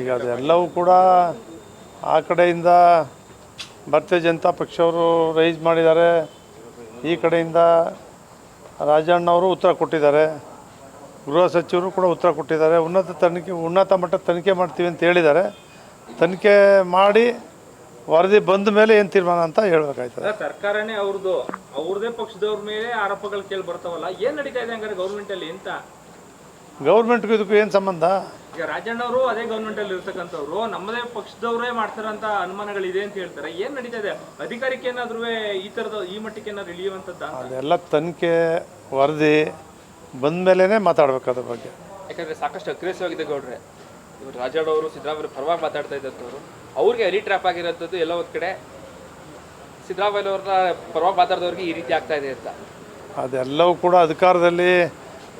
ಈಗ ಅದೆಲ್ಲವೂ ಕೂಡ ಆ ಕಡೆಯಿಂದ ಭಾರತೀಯ ಜನತಾ ಪಕ್ಷವರು ರೈಸ್ ಮಾಡಿದ್ದಾರೆ. ಈ ಕಡೆಯಿಂದ ರಾಜಣ್ಣವರು ಉತ್ತರ ಕೊಟ್ಟಿದ್ದಾರೆ. ಗೃಹ ಸಚಿವರು ಕೂಡ ಉತ್ತರ ಕೊಟ್ಟಿದ್ದಾರೆ. ಉನ್ನತ ತನಿಖೆ, ಉನ್ನತ ಮಟ್ಟ ತನಿಖೆ ಮಾಡ್ತೀವಿ ಅಂತ ಹೇಳಿದ್ದಾರೆ. ತನಿಖೆ ಮಾಡಿ ವರದಿ ಬಂದ ಮೇಲೆ ಏನು ತೀರ್ಮಾನ ಅಂತ ಹೇಳ್ಬೇಕಾಯ್ತದೆ. ಸರ್ಕಾರನೇ ಅವ್ರದ್ದು. ಅವ್ರದೇ ಪಕ್ಷದವ್ರ ಮೇಲೆ ಆರೋಪಗಳು ಕೇಳಿ ಬರ್ತಾವಲ್ಲ. ಏನು ನಡೀತಾ ಇದೆ ಹಂಗಾರೆ ಗೌರ್ಮೆಂಟಲ್ಲಿ ಎಂತ ಗೌರ್ಮೆಂಟ್ಗೂ ಇದಕ್ಕೂ ಏನು ಸಂಬಂಧ? ಈಗ ರಾಜಣ್ಣವರು ಅದೇ ಗೌರ್ಮೆಂಟ್ ಅಲ್ಲಿ ಇರ್ತಕ್ಕಂಥವ್ರು ನಮ್ಮದೇ ಪಕ್ಷದವರೇ ಮಾಡ್ತಾರಂತ ಅನುಮಾನಗಳಿದೆ ಅಂತ ಹೇಳ್ತಾರೆ. ಏನ್ ನಡೀತಾ ಇದೆ? ಅಧಿಕಾರಕ್ಕೆ ಏನಾದ್ರೂ ಈ ತರದ ಈ ಮಟ್ಟಕ್ಕೆ ಏನಾದ್ರು ಇಳಿಯುವಂತದ್ದ ಅದೆಲ್ಲ ತನಿಖೆ ವರದಿ ಬಂದ ಮೇಲೇ ಮಾತಾಡ್ಬೇಕು ಅದ್ರ ಬಗ್ಗೆ. ಯಾಕಂದ್ರೆ ಸಾಕಷ್ಟು ಅಗ್ರೆಸಿವ್ ಆಗಿದೆ ಗೌಡ್ರೆ. ಇವರು ರಾಜಣ್ಣವರು ಅವರು ಸಿದ್ದರಾಮಯ್ಯ ಪರವಾಗಿ ಮಾತಾಡ್ತಾ ಇದ್ದಂಥವ್ರು. ಅವ್ರಿಗೆ ಎಲಿ ಟ್ರ್ಯಾಪ್ ಆಗಿರೋಂಥದ್ದು ಎಲ್ಲ ಒಂದ್ ಕಡೆ. ಸಿದ್ದರಾಮಯ್ಯ ಅವ್ರನ್ನ ಪರವಾಗಿ ಮಾತಾಡಿದವ್ರಿಗೆ ಈ ರೀತಿ ಆಗ್ತಾ ಇದೆ ಅಂತ. ಅದೆಲ್ಲವೂ ಕೂಡ ಅಧಿಕಾರದಲ್ಲಿ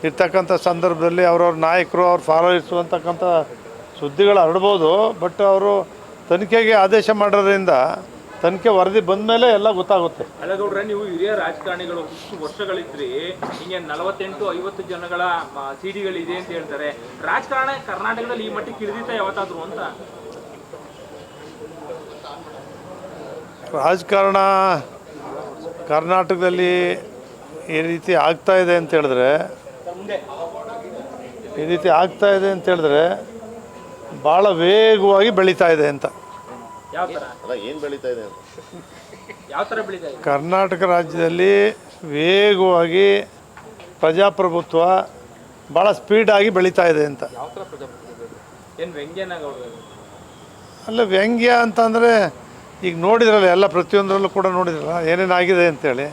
ಇರ್ತಕ್ಕಂಥ ಸಂದರ್ಭದಲ್ಲಿ ಅವ್ರವ್ರ ನಾಯಕರು ಅವ್ರು ಫಾಲೋವರ್ಸು ಅಂತಕ್ಕಂಥ ಸುದ್ದಿಗಳು ಹರಡ್ಬೋದು ಬಟ್ ಅವರು ತನಿಖೆಗೆ ಆದೇಶ ಮಾಡೋದ್ರಿಂದ ತನಿಖೆ ವರದಿ ಬಂದ ಮೇಲೆ ಎಲ್ಲ ಗೊತ್ತಾಗುತ್ತೆ. ಅಳಗೌಡ್ರೆ ನೀವು ಹಿರಿಯ ರಾಜಕಾರಣಿಗಳು ಇಷ್ಟು ವರ್ಷಗಳಿದ್ರಿ ಹಿಂಗೆ ನಲವತ್ತೆಂಟು ಐವತ್ತು ಜನಗಳ ಸಿಡಿಗಳಿದೆ ಅಂತ ಹೇಳ್ತಾರೆ. ರಾಜಕಾರಣ ಕರ್ನಾಟಕದಲ್ಲಿ ಈ ಮಟ್ಟಕ್ಕೆ ಇಳಿದಿತ್ತ ಯಾವತ್ತಾದ್ರು ಅಂತ? ರಾಜಕಾರಣ ಕರ್ನಾಟಕದಲ್ಲಿ ಈ ರೀತಿ ಆಗ್ತಾ ಇದೆ ಅಂತ ಹೇಳಿದ್ರೆ ಈ ರೀತಿ ಆಗ್ತಾ ಇದೆ ಅಂತ ಹೇಳಿದ್ರೆ ಭಾಳ ವೇಗವಾಗಿ ಬೆಳೀತಾ ಇದೆ ಅಂತ. ಯಾವ ತರ? ಅಲ್ಲ ಏನು ಬೆಳೀತಾ ಇದೆ ಯಾವ ತರ ಬೆಳೀತಾ ಇದೆ? ಕರ್ನಾಟಕ ರಾಜ್ಯದಲ್ಲಿ ವೇಗವಾಗಿ ಪ್ರಜಾಪ್ರಭುತ್ವ ಭಾಳ ಸ್ಪೀಡಾಗಿ ಬೆಳೀತಾ ಇದೆ ಅಂತ. ಯಾವ ಥರ ಪ್ರಜಾಪ್ರಭುತ್ವ ಏನ್ ವ್ಯಂಗ್ಯನ ಗೌಡ್ರೆ ಅಲ್ಲ ವ್ಯಂಗ್ಯ ಅಂತಂದರೆ ಈಗ ನೋಡಿದ್ರಲ್ಲ ಎಲ್ಲ ಪ್ರತಿಯೊಂದರಲ್ಲೂ ಕೂಡ ನೋಡಿದ್ರಲ್ಲ ಏನೇನಾಗಿದೆ ಅಂತೇಳಿ.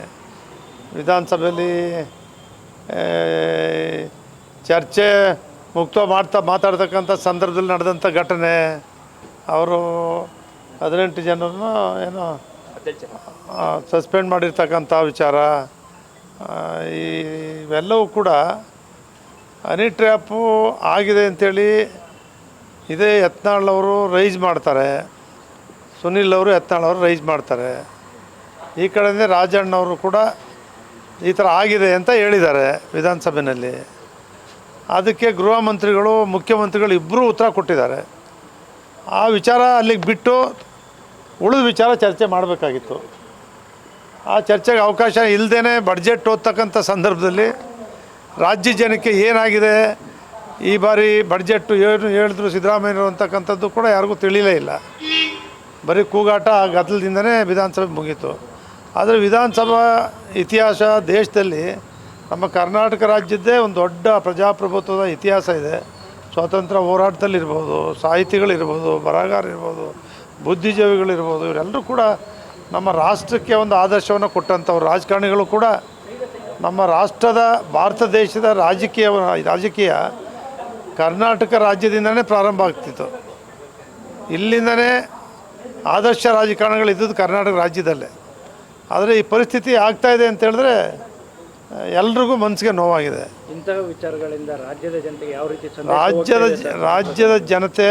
ವಿಧಾನಸಭೆಯಲ್ಲಿ ಚರ್ಚೆ ಮುಕ್ತ ಮಾಡ್ತಾ ಮಾತಾಡ್ತಕ್ಕಂಥ ಸಂದರ್ಭದಲ್ಲಿ ನಡೆದಂಥ ಘಟನೆ, ಅವರು ಹದಿನೆಂಟು ಜನರನ್ನು ಏನು ಸಸ್ಪೆಂಡ್ ಮಾಡಿರ್ತಕ್ಕಂಥ ವಿಚಾರ ಈ ಇವೆಲ್ಲವೂ ಕೂಡ ಹನಿ ಟ್ರ್ಯಾಪು ಆಗಿದೆ ಅಂಥೇಳಿ ಇದೇ ಯತ್ನಾಳವರು ರೈಸ್ ಮಾಡ್ತಾರೆ, ಸುನಿಲ್ ಅವರು ಯತ್ನಾಳ್ ಅವರು ರೈಸ್ ಮಾಡ್ತಾರೆ. ಈ ಕಡೆಯಿಂದ ರಾಜಣ್ಣವರು ಕೂಡ ಈ ಥರ ಆಗಿದೆ ಅಂತ ಹೇಳಿದ್ದಾರೆ ವಿಧಾನಸಭೆಯಲ್ಲಿ. ಅದಕ್ಕೆ ಗೃಹ ಮಂತ್ರಿಗಳು, ಮುಖ್ಯಮಂತ್ರಿಗಳು ಇಬ್ಬರೂ ಉತ್ತರ ಕೊಟ್ಟಿದ್ದಾರೆ. ಆ ವಿಚಾರ ಅಲ್ಲಿಗೆ ಬಿಟ್ಟು ಉಳಿದ ವಿಚಾರ ಚರ್ಚೆ ಮಾಡಬೇಕಾಗಿತ್ತು. ಆ ಚರ್ಚೆಗೆ ಅವಕಾಶ ಇಲ್ಲದೇ ಬಡ್ಜೆಟ್ ಓದ್ತಕ್ಕಂಥ ಸಂದರ್ಭದಲ್ಲಿ ರಾಜ್ಯ ಜನಕ್ಕೆ ಏನಾಗಿದೆ? ಈ ಬಾರಿ ಬಡ್ಜೆಟ್ಟು ಏನು ಹೇಳಿದ್ರು ಸಿದ್ದರಾಮಯ್ಯರು ಅಂತಕ್ಕಂಥದ್ದು ಕೂಡ ಯಾರಿಗೂ ತಿಳಿಲೇ ಇಲ್ಲ. ಬರೀ ಕೂಗಾಟ ಗದ್ದಲದಿಂದನೇ ವಿಧಾನಸಭೆ ಮುಗೀತು. ಆದರೆ ವಿಧಾನಸಭಾ ಇತಿಹಾಸ ದೇಶದಲ್ಲಿ ನಮ್ಮ ಕರ್ನಾಟಕ ರಾಜ್ಯದ್ದೇ ಒಂದು ದೊಡ್ಡ ಪ್ರಜಾಪ್ರಭುತ್ವದ ಇತಿಹಾಸ ಇದೆ. ಸ್ವಾತಂತ್ರ್ಯ ಹೋರಾಟದಲ್ಲಿರ್ಬೋದು, ಸಾಹಿತಿಗಳಿರ್ಬೋದು, ಬರಹಗಾರರಿರ್ಬೋದು, ಬುದ್ಧಿಜೀವಿಗಳಿರ್ಬೋದು, ಇವರೆಲ್ಲರೂ ಕೂಡ ನಮ್ಮ ರಾಷ್ಟ್ರಕ್ಕೆ ಒಂದು ಆದರ್ಶವನ್ನು ಕೊಟ್ಟಂಥವ್ರು, ರಾಜಕಾರಣಿಗಳು ಕೂಡ ನಮ್ಮ ರಾಷ್ಟ್ರದ, ಭಾರತ ದೇಶದ ರಾಜಕೀಯ ರಾಜಕೀಯ ಕರ್ನಾಟಕ ರಾಜ್ಯದಿಂದನೇ ಪ್ರಾರಂಭ ಆಗ್ತಿತ್ತು. ಇಲ್ಲಿಂದನೇ ಆದರ್ಶ ರಾಜಕಾರಣಗಳು ಇದ್ದದ್ದು ಕರ್ನಾಟಕ ರಾಜ್ಯದಲ್ಲೇ. ಆದರೆ ಈ ಪರಿಸ್ಥಿತಿ ಆಗ್ತಾ ಇದೆ ಅಂತ ಹೇಳಿದ್ರೆ ಎಲ್ರಿಗೂ ಮನಸ್ಸಿಗೆ ನೋವಾಗಿದೆ. ಇಂತಹ ವಿಚಾರಗಳಿಂದ ರಾಜ್ಯದ ಜನತೆಗೆ ಯಾವ ರೀತಿ ರಾಜ್ಯದ ಜ- ರಾಜ್ಯದ ಜನತೆ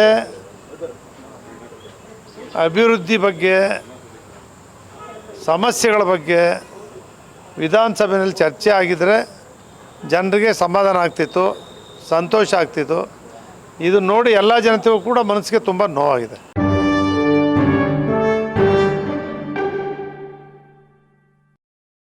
ಅಭಿವೃದ್ಧಿ ಬಗ್ಗೆ ಸಮಸ್ಯೆಗಳ ಬಗ್ಗೆ ವಿಧಾನಸಭೆಯಲ್ಲಿ ಚರ್ಚೆ ಆಗಿದ್ದರೆ ಜನರಿಗೆ ಸಮಾಧಾನ ಆಗ್ತಿತ್ತು ಸಂತೋಷ ಆಗ್ತಿತ್ತು. ಇದು ನೋಡಿ ಎಲ್ಲ ಜನತೆಗೂ ಕೂಡ ಮನಸ್ಸಿಗೆ ತುಂಬ ನೋವಾಗಿದೆ.